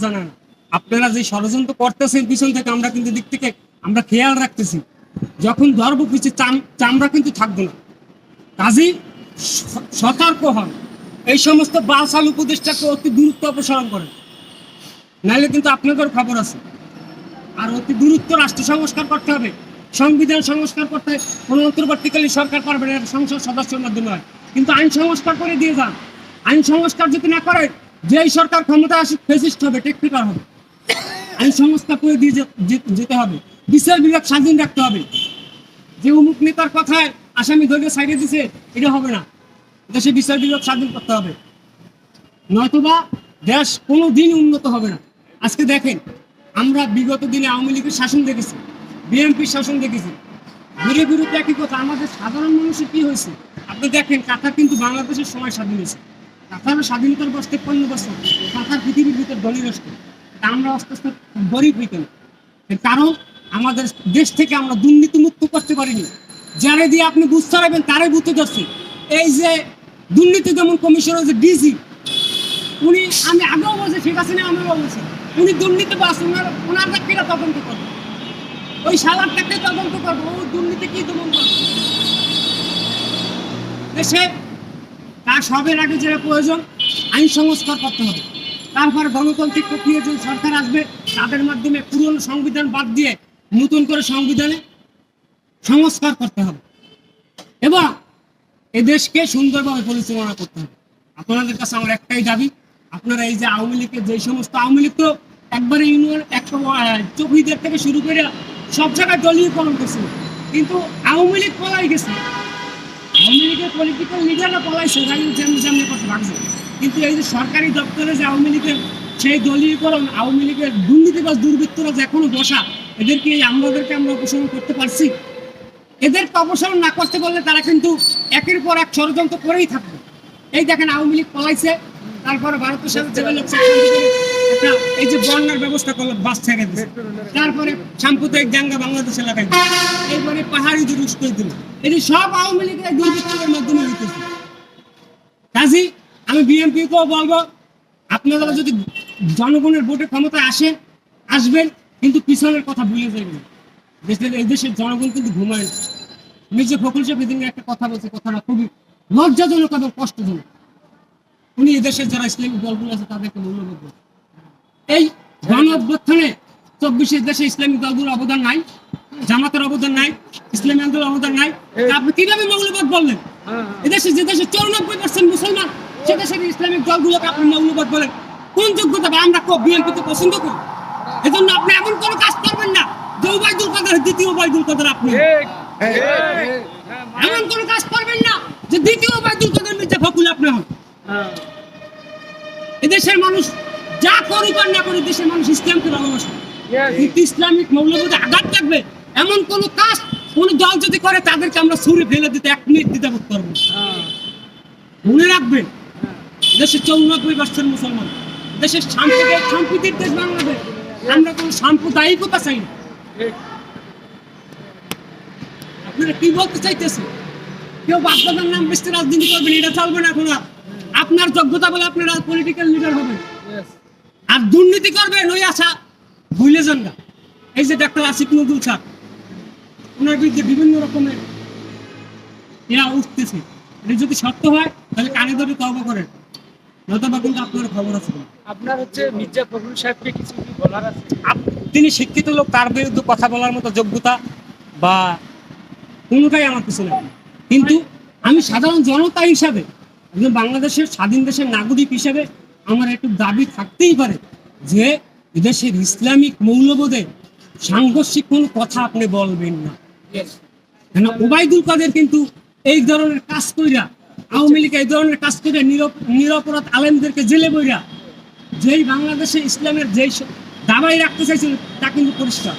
জানা আপনারা যে ষড়যন্ত্র করতেছেন পিছন থেকে, আমরা কিন্তু দিক থেকে, আমরা খেয়াল রাখতেছি, যখন ধরবো পিছিয়ে চামড়া কিন্তু থাকব না। কাজেই স- সতর্ক হন। এই সমস্ত বালসাল উপদেশটাকে অতি দূরত্ব অপসারণ করেন। নাহলে কিন্তু আপনাদের খবর আছে। আর অতি দূরত্ব রাষ্ট্র সংস্কার করতে হবে। সংবিধান সংস্কার করতে কোনো অন্তর্বর্তীকালীন সরকার পারবে না, সংসদ সদস্যের মাধ্যমে হয়। কিন্তু আইন সংস্কার করে দিয়ে যান। আইন সংস্কার যদি না করে যেই সরকার ক্ষমতা আসে ফেসিস্ট হবে টেকনিকার হবে। আইন সংস্কার করে দিয়ে যেতে হবে। বিচার বিভাগ স্বাধীন রাখতে হবে। যে অমুক নেতার কথায় আসামি ধরে সাইডে দিছে, এটা হবে না। দেশে বিচার বিভাগ স্বাধীন করতে হবে। নয়তোবা দেশ কোনো দিন উন্নত হবে না। আজকে দেখেন, আমরা বিগত দিনে আওয়ামী লীগের শাসন দেখেছি, বিএনপির শাসন দেখেছি। ঘুরে ঘুরে একই কথা, আমাদের সাধারণ মানুষের কি হয়েছে? আপনি দেখেন, কাতার কিন্তু বাংলাদেশের সময় স্বাধীন হয়েছে। কাতারের স্বাধীনতার বছর তেপ্পান্ন বছর। কাতার পৃথিবীর ভিতর ধনী রাষ্ট্র। তা আমরা আস্তে আস্তে গরিব হইতেন এর কারণ আমাদের দেশ থেকে আমরা দুর্নীতি মুক্ত করতে পারিনি। যারে দিয়ে আপনি বুঝতে পারবেন তারাই বুঝতে যাচ্ছে এই যে দুর্নীতি দমন কমিশনের যে ডিজি উনি আমি আগেও বলছি, ঠিক আছে না, আমিও বলছি। উনি দুর্নীতি বাস ওনার ওনার ব্যক্তিরা তদন্ত করবে? ওই সালারটাকে তদন্ত করব, ও দুর্নীতি কি দমন করবে? দেশে সবের আগে যেটা প্রয়োজন, আইন সংস্কার করতে হবে। তারপরে গণতান্ত্রিক প্রক্রিয়া যে সরকার আসবে, তাদের মাধ্যমে পুরনো সংবিধান বাদ দিয়ে নতুন করে সংবিধানে সংস্কার করতে হবে। এবং এ দেশকে সুন্দরভাবে পরিচালনা করতে হবে। আপনাদের কাছে আমার একটাই দাবি, আপনারা এই যে আওয়ামী লীগের যে সমস্ত আওয়ামী লীগ তো একবারে ইউনিয়ন একটা চৌকিদের থেকে শুরু করে সব জায়গায় দলীয়করণ করছিল কিন্তু আওয়ামী লীগ পলাই গেছে। আওয়ামী লীগের পলিটিক্যাল লিডাররা পলাইছে তাই যেমন যেমন কথা ভাবছে কিন্তু এই যে সরকারি দপ্তরে যে আওয়ামী লীগের সেই দলীয়করণ, আওয়ামী লীগের দুর্নীতিবাজ দুর্বৃত্তরা যে এখনও বসা এদেরকে এই আমলাদেরকে আমরা অপসারণ করতে পারছি? এদেরকে অপসারণ না করতে পারলে তারা কিন্তু একের পর এক ষড়যন্ত্র করেই থাকবে। এই দেখেন আওয়ামী লীগ পলাইছে, তারপরে ভারতের সাথে একটা এই যে বন্যার ব্যবস্থা বাস ছেড়ে তারপরে সাম্প্রদায়িক দাঙ্গা বাংলাদেশ এলাকায় এরপরে পাহাড়ি দুরুস করে দিল। এটি সব আওয়ামী লীগের দুর্বৃত্তের মাধ্যমে হইতেছে। কাজী, আমি বিএনপিকেও বলব, আপনারা যদি জনগণের ভোটে ক্ষমতায় আসেন, আসবেন, কিন্তু পিছনের কথা ভুলে যাবেন। দেশের এই দেশের জনগণ কিন্তু ঘুমায় না। মির্জা ফখরুল সাহেব একটা কথা বলছে, কথাটা খুবই লজ্জাজনক এবং কষ্টজনক। উনি এদেশের যারা ইসলামিক দলগুলো আছে, তাদেরকে মূল্যবোধ। এই গণ অভ্যুত্থানে চব্বিশের দেশে ইসলামিক দলগুলোর অবদান নাই জামাতের অবদান নাই ইসলামী আন্দোলনের অবদান নাই। আপনি কীভাবে মৌলবাদ বললেন? এদেশে যে দেশে চৌরানব্বই পার্সেন্ট মুসলমান সে দেশের ইসলামিক দলগুলোকে আপনি মৌলবাদ বলেন। কোন যোগ্যতা বা আমরা বিএনপি তে পছন্দ করি? এজন্য আপনি এমন কোনো কাজ করবেন না যে উবাইদুল কাদের দ্বিতীয় উবাইদুল কাদের আপনি। এমন কোনো কাজ করবেন না যে দ্বিতীয় উবাইদুল কাদের মির্জা ফকুল আপনি হন। এদেশের মানুষ যা করুক আর না করুক দেশের মানুষ ইসলামকে ভালোবাসে। কিন্তু ইসলামিক মৌলবোধে আঘাত থাকবে এমন কোন কাজ কোন দল যদি করে তাদেরকে আমরা ছুড়ে ফেলে দিতে এক মিনিট দিতে করব মনে রাখবেন দেশের চৌরানব্বই পার্সেন্ট মুসলমান দেশের সাম্প্রদায়িক সম্প্রীতির দেশ বাংলাদেশ আমরা কোনো সাম্প্রদায়িকতা চাই না। আপনারা কি বলতে চাইতেছে কেউ বাপদাদার নাম বেশি রাজনীতি করবেন এটা চলবে না এখন আপনার যোগ্যতা বলে আপনারা পলিটিক্যাল লিডার হবেন। আর দুর্নীতি করবেন ওই আশা ভুলে যান না। এই যে ডাক্তার আসিফ নজরুল স্যার ওনার বিরুদ্ধে বিভিন্ন রকমের ইয়া উঠতেছে। এটা যদি সত্য হয় তাহলে কানে ধরে তবা করেন। নয়তোবা কিন্তু আপনার খবর আছে। আপনার হচ্ছে মির্জা ফখরুল সাহেবকে কিছু বলার আছে? তিনি শিক্ষিত লোক তার বিরুদ্ধে কথা বলার মতো যোগ্যতা বা কোনোটাই আমার কিছু নেই। কিন্তু আমি সাধারণ জনতা হিসাবে একজন বাংলাদেশের স্বাধীন দেশের নাগরিক হিসাবে আমার একটু দাবি থাকতেই পারে যে দেশের ইসলামিক মৌলবোধে সাংঘর্ষিক কোনো কথা আপনি বলবেন না। কেন ওবায়দুল কাদের কিন্তু এই ধরনের কাজ কইরা আওয়ামী লীগ এই ধরনের কাজ করে নিরপরাধ আলেমদেরকে জেলে বইরা যেই বাংলাদেশে ইসলামের যেই দাবাই রাখতে চাইছিল তা কিন্তু পরিষ্কার।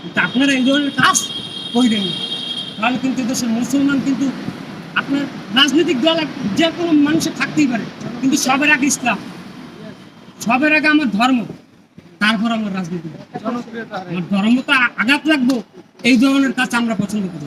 কিন্তু আপনারা এই ধরনের কাজ কইরেন না। তাহলে কিন্তু দেশের মুসলমান কিন্তু আপনার রাজনৈতিক দল যে কোনো মানুষের থাকতেই পারে কিন্তু সবের আগে ইসলাম। সবের আগে আমার ধর্ম, তারপর আমার রাজনীতি আমার ধর্ম তো আঘাত লাগবো, এই ধরনের কাজ আমরা পছন্দ করি।